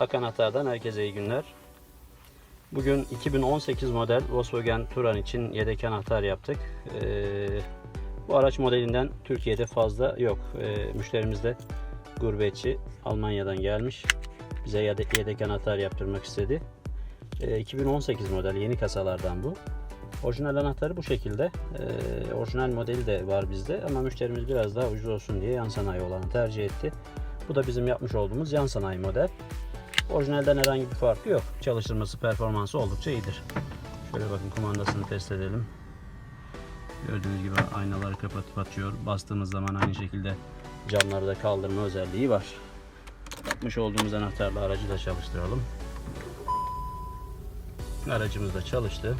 Ak Anahtar'dan herkese iyi günler. Bugün 2018 model Volkswagen Touran için yedek anahtar yaptık. Ee, bu araç modelinden Türkiye'de fazla yok. Ee, müşterimiz de gurbetçi Almanya'dan gelmiş. Bize yedek, yedek anahtar yaptırmak istedi. Ee, 2018 model yeni kasalardan bu. Orijinal anahtarı bu şekilde. Ee, orijinal modeli de var bizde ama müşterimiz biraz daha ucuz olsun diye yan sanayi olanı tercih etti. Bu da bizim yapmış olduğumuz yan sanayi model. Orijinalden herhangi bir farkı yok. Çalıştırması, performansı oldukça iyidir. Şöyle bakın kumandasını test edelim. Gördüğünüz gibi aynaları kapatıp açıyor. Bastığımız zaman aynı şekilde camları da kaldırma özelliği var. Yapmış olduğumuz anahtarla aracı da çalıştıralım. Aracımız da çalıştı.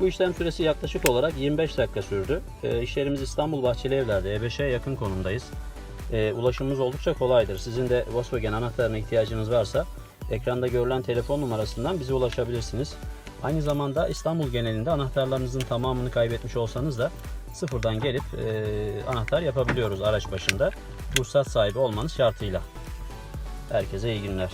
Bu işlem süresi yaklaşık olarak 25 dakika sürdü. E, iş yerimiz İstanbul Bahçeli Evler'de E5'e yakın konumdayız. E, ulaşımımız oldukça kolaydır. Sizin de Volkswagen anahtarına ihtiyacınız varsa ekranda görülen telefon numarasından bize ulaşabilirsiniz. Aynı zamanda İstanbul genelinde anahtarlarınızın tamamını kaybetmiş olsanız da sıfırdan gelip e, anahtar yapabiliyoruz araç başında. Ruhsat sahibi olmanız şartıyla. Herkese iyi günler.